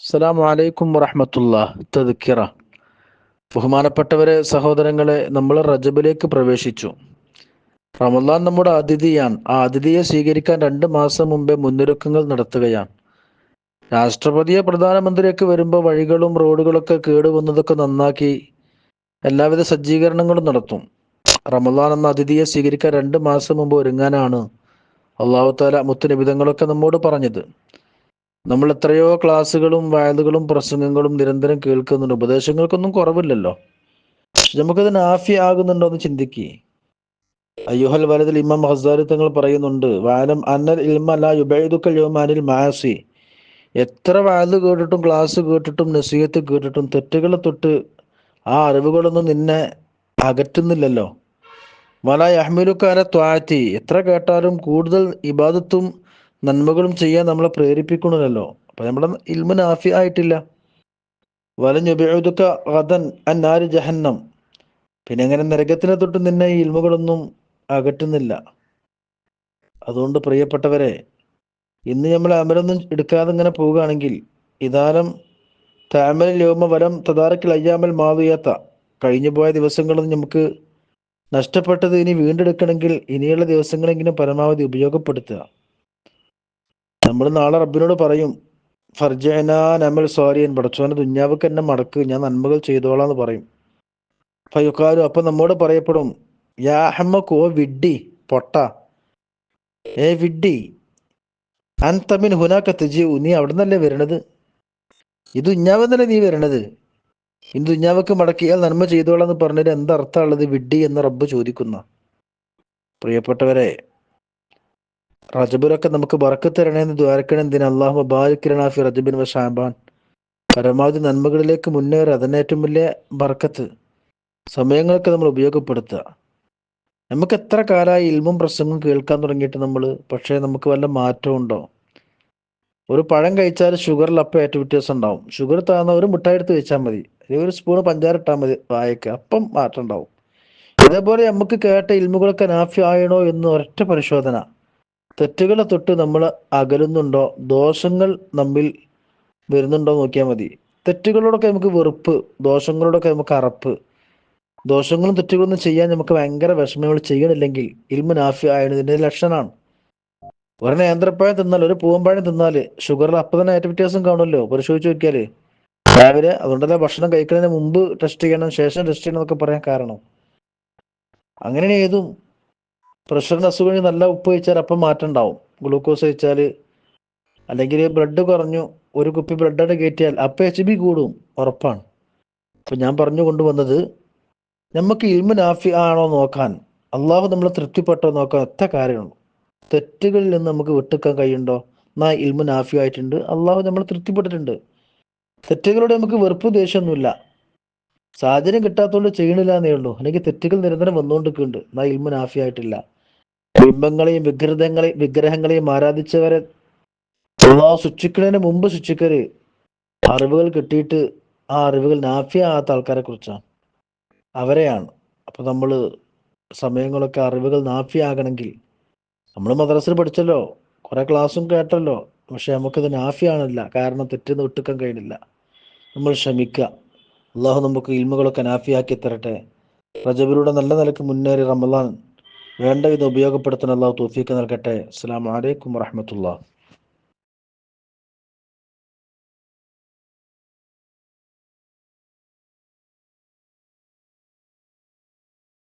അസ്സലാമു വലൈക്കും വറഹമത്തുള്ള തദ്ക്കിറ. ബഹുമാനപ്പെട്ടവരെ സഹോദരങ്ങളെ നമ്മൾ റജബിലേക്ക് പ്രവേശിച്ചു. റമദാൻ നമ്മുടെ അതിഥിയാണ്. ആ അതിഥിയെ സ്വീകരിക്കാൻ രണ്ട് മാസം മുമ്പേ മുന്നൊരുക്കങ്ങൾ നടത്തുകയാണ്. രാഷ്ട്രപതിയെ പ്രധാനമന്ത്രിയൊക്കെ വരുമ്പോൾ വഴികളും റോഡുകളൊക്കെ കേടുവന്നതൊക്കെ നന്നാക്കി എല്ലാവിധ സജ്ജീകരണങ്ങളും നടത്തും. റമദാൻ എന്ന അതിഥിയെ സ്വീകരിക്കാൻ രണ്ട് മാസം മുമ്പ് ഒരുങ്ങാനാണ് അള്ളാഹു താല മുത്തുനിബിതങ്ങളൊക്കെ നമ്മോട് പറഞ്ഞത്. നമ്മൾ എത്രയോ ക്ലാസ്സുകളും വയലുകളും പ്രസംഗങ്ങളും നിരന്തരം കേൾക്കുന്നുണ്ട്. ഉപദേശങ്ങൾക്കൊന്നും കുറവില്ലല്ലോ. പക്ഷെ നമുക്കത് നാഫി ആകുന്നുണ്ടോ എന്ന് ചിന്തിക്കേ. അയ്യുഹൽ വലതിൽ ഇമാം ഹസാരി തങ്ങൾ പറയുന്നുണ്ട് വാലം അന്നൽ ഇൽമല യുബൈദുക്കൽ യോമാനിൽ മാസി എത്ര വയൽ കേട്ടിട്ടും ക്ലാസ് കേട്ടിട്ടും നസീഹത്ത് കേട്ടിട്ടും തെറ്റുകളെ തൊട്ട് ആ അറിവുകളൊന്നും നിന്നെ അകറ്റുന്നില്ലല്ലോ. വല അഹ്മിലുക്കാരെ ത്വാറ്റി എത്ര കേട്ടാലും കൂടുതൽ ഇബാദത്തും നന്മകളും ചെയ്യാൻ നമ്മളെ പ്രേരിപ്പിക്കണമല്ലോ. അപ്പൊ നമ്മുടെ ഇൽമ നാഫി ആയിട്ടില്ല. വലഞ്ഞുപയോഗിക്ക ജഹന്നം. പിന്നെ അങ്ങനെ നരകത്തിനെ തൊട്ട് നിന്നെ ഈ ഇൽമുകളൊന്നും അകറ്റുന്നില്ല. അതുകൊണ്ട് പ്രിയപ്പെട്ടവരെ ഇന്ന് നമ്മൾ അമരൊന്നും എടുക്കാതെ ഇങ്ങനെ പോവുകയാണെങ്കിൽ ഇതാരം താമൽ ലോമ വരം തദാറക്കിൽ അയ്യാമൽ മാവിയാത്ത കഴിഞ്ഞു പോയ ദിവസങ്ങളൊന്നും നമുക്ക് നഷ്ടപ്പെട്ടത് ഇനി വീണ്ടെടുക്കണമെങ്കിൽ ഇനിയുള്ള ദിവസങ്ങളെങ്കിലും പരമാവധി ഉപയോഗപ്പെടുത്തുക. നമ്മൾ നാളെ റബ്ബിനോട് പറയും ഫർജന നമ്മൾ സോറിയൻ പടച്ചോനെ ദുഞ്ഞാവക്ക് എന്നെ മടക്ക് ഞാൻ നന്മകൾ ചെയ്തോളാന്ന് പറയും. ഫയുക്കാരു അപ്പൊ നമ്മോട് പറയപ്പെടും യാ അഹമ്മക്ക് ഓ വിഡ്ഡി പൊട്ട. ഏ വിഡ്ഡി അൻ തമ്മിൻ ഹുനാക്ക തെജീവു നീ അവിടെ നിന്നല്ലേ വരണത് ഇത് ദുഞ്ഞാവെന്നല്ലേ നീ വരണത്? ഇന്ന് ദുഞ്ഞാവക്ക് മടക്കിയാൽ നന്മ ചെയ്തോളാന്ന് എന്താ എന്തർത്ഥമുള്ളത് വിഡ്ഡി എന്ന് റബ്ബ് ചോദിക്കുന്ന. പ്രിയപ്പെട്ടവരെ റജബിലൊക്കെ നമുക്ക് വറക്ക് തരണേന്ന് ദ്വാരക്കണം എന്തിനാ? അള്ളാഹു ബാലിക്കിരണാഫി റജബിൻ വ ഷാബാൻ. പരമാവധി നന്മകളിലേക്ക് മുന്നേറി അതന്നെ ഏറ്റവും വലിയ ബർക്കത്ത് സമയങ്ങളൊക്കെ നമ്മൾ ഉപയോഗപ്പെടുത്തുക. നമുക്ക് എത്ര കാലമായി ഇൽമും പ്രസംഗവും കേൾക്കാൻ തുടങ്ങിയിട്ട് നമ്മൾ പക്ഷേ നമുക്ക് വല്ല മാറ്റവും ഉണ്ടോ? ഒരു പഴം കഴിച്ചാൽ ഷുഗറിൽ അപ്പം ഏറ്റവും വ്യത്യാസം ഉണ്ടാവും ഷുഗർ താഴ്ന്ന ഒരു മുട്ടായി എടുത്ത് വെച്ചാൽ മതി. ഒരു സ്പൂൺ പഞ്ചാര ഇട്ടാൽ മതി വായക്ക്. അപ്പം മാറ്റം ഉണ്ടാവും. ഇതേപോലെ നമുക്ക് കേട്ട ഇൽമുകളൊക്കെ നാഫി ആയണോ എന്ന് ഒരൊറ്റ പരിശോധന. തെറ്റുകളെ തൊട്ട് നമ്മൾ അകലുന്നുണ്ടോ? ദോഷങ്ങൾ നമ്മിൽ വരുന്നുണ്ടോ നോക്കിയാൽ മതി. തെറ്റുകളോടൊക്കെ നമുക്ക് വെറുപ്പ് ദോഷങ്ങളോടൊക്കെ നമുക്ക് അറപ്പ്. ദോഷങ്ങളും തെറ്റുകളൊന്നും ചെയ്യാൻ നമുക്ക് ഭയങ്കര വിഷമങ്ങൾ ചെയ്യണില്ലെങ്കിൽ ഇൽമ നാഫി ആയതിന്റെ ലക്ഷണമാണ്. ഒരു നേന്ത്രപ്പഴം തിന്നാൽ ഒരു പൂവമ്പഴം തിന്നാൽ ഷുഗറിൽ അപ്പം തന്നെ ഏറ്റവും വ്യത്യാസം കാണുമല്ലോ. പരിശോധിച്ച് നോക്കിയാൽ. രാവിലെ അതുകൊണ്ടല്ലേ ഭക്ഷണം കഴിക്കുന്നതിന് മുമ്പ് ടെസ്റ്റ് ചെയ്യണം ശേഷം ടെസ്റ്റ് ചെയ്യണം എന്നൊക്കെ പറയാൻ കാരണം. അങ്ങനെ ഏതും പ്രഷറിന് അസുഖം നല്ല ഉപ്പ് കഴിച്ചാൽ അപ്പം മാറ്റം ഉണ്ടാവും. ഗ്ലൂക്കോസ് കഴിച്ചാൽ അല്ലെങ്കിൽ ബ്ലഡ് കുറഞ്ഞു ഒരു കുപ്പി ബ്ലഡായിട്ട് കയറ്റിയാൽ അപ്പം എച്ച് ബി കൂടും ഉറപ്പാണ്. അപ്പം ഞാൻ പറഞ്ഞു കൊണ്ടുവന്നത് നമുക്ക് ഇൽമ നാഫി ആണോ നോക്കാൻ അള്ളാഹു നമ്മളെ തൃപ്തിപ്പെട്ടോ നോക്കാൻ ഒറ്റ കാര്യമുള്ളൂ. തെറ്റുകളിൽ നിന്ന് നമുക്ക് വിട്ടുക്കാൻ കഴിയുണ്ടോ? എന്നാ ഇൽമ നാഫി ആയിട്ടുണ്ട്. അള്ളാഹു നമ്മളെ തൃപ്തിപ്പെട്ടിട്ടുണ്ട്. തെറ്റുകളോട് നമുക്ക് വെറുപ്പ് ദേഷ്യമൊന്നുമില്ല. സാഹചര്യം കിട്ടാത്തതുകൊണ്ട് ചെയ്യണില്ല എന്നേ ഉള്ളൂ. അല്ലെങ്കിൽ തെറ്റുകൾ നിരന്തരം വന്നുകൊണ്ടിരിക്കുന്നുണ്ട്. എന്നാ ഇൽമ നാഫി ആയിട്ടില്ല. ബിംബങ്ങളെയും വിഗ്രഹങ്ങളെയും വിഗ്രഹങ്ങളെയും ആരാധിച്ചവരെ അള്ളാഹു ശിക്ഷിക്കുന്നതിന് മുമ്പ് ശിക്ഷിക്കര് അറിവുകൾ കിട്ടിയിട്ട് ആ അറിവുകൾ നാഫിയാകാത്ത ആൾക്കാരെ കുറിച്ചാണ്. അവരെയാണ്. അപ്പൊ നമ്മൾ സമയങ്ങളൊക്കെ അറിവുകൾ നാഫിയാകണമെങ്കിൽ നമ്മൾ മദ്രസയിൽ പഠിച്ചല്ലോ കുറെ ക്ലാസ്സും കേട്ടല്ലോ പക്ഷെ നമുക്കിത് നാഫിയാണില്ല. കാരണം തെറ്റിന്ന് വിട്ടുക്കാൻ കഴിയുന്നില്ല. നമ്മൾ ക്ഷമിക്കുക അള്ളാഹു നമുക്ക് ഇൽമുകളൊക്കെ നാഫിയാക്കി തരട്ടെ. റജബിലൂടെ നല്ല നിലയ്ക്ക് മുന്നേറി റമദാൻ വേണ്ട വിധം ഉപയോഗപ്പെടുത്താൻ അള്ളാഹു തോഫീക്ക് നൽകട്ടെ. അസ്സാം വലൈക്കും വാഹമത്തുള്ള